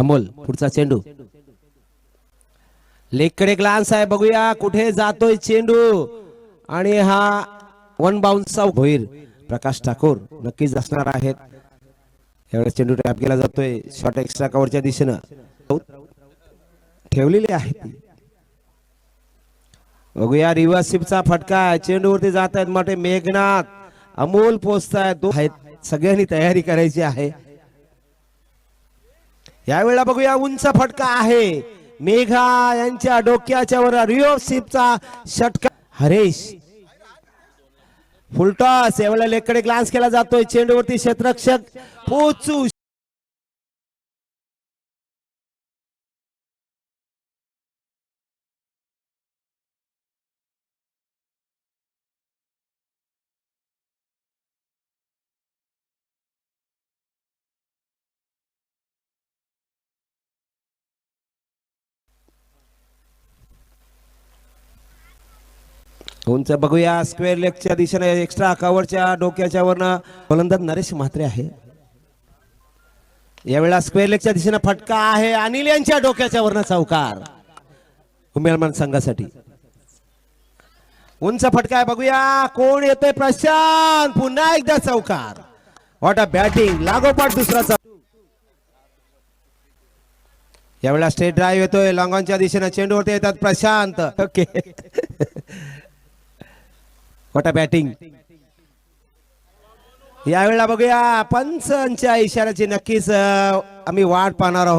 अमोल पुढचा चेंडू. लेकडे ग्लान्स आहे बघूया कुठे जातोय चेंडू. आणि हा वन बाउन्सचा होईल प्रकाश ठाकूर नक्कीच असणार आहेत. यावेळेस चेंडू टॅप केला जातोय. शॉर्ट एक्स्ट्रा कव्हरच्या दिशेनं. ठेवलेली आहे ती. बघूया रिव्हर्सिपचा फटका. आहे चेंडूवरती जात आहेत मोठे मेघनाथ. अमोल पोचतायत. तो आहेत. सगळ्यांनी तयारी करायची आहे. यावेळेला बघूया उंच फटका आहे. मेघा यांच्या डोक्याच्या वर रिव्हर्सिपचा षटका. हरेश. फुलटॉस यावेळेला लेकडे ग्लान्स केला जातोय. चेंडूवरती क्षेत्ररक्षक पोचू उंच बघूया. स्क्वेअर लेगच्या दिशेने एक्स्ट्रा कव्हरच्या डोक्याच्या वरनं गोलंदाज नरेश म्हात्रे आहे. यावेळेला स्क्वेअर लेगच्या दिशेने फटका आहे. अनिल यांच्या डोक्याच्या वरनं चौकार. उमेदमान संघासाठी. उंच फटका आहे. बघूया. कोण येतोय? प्रशांत. पुन्हा एकदा चौकार. वॉट अ बॅटिंग लागोपाठ दुसरा चौ- यावेळेला स्टेट ड्राईव्ह येतोय. लॉंगॉनच्या दिशेने चेंडूवरती येतात Prashant. Okay what a batting यावेळेला बघूया पंचांच्या इशाऱ्याची नक्कीच आम्ही वाट पाहणार आहोत.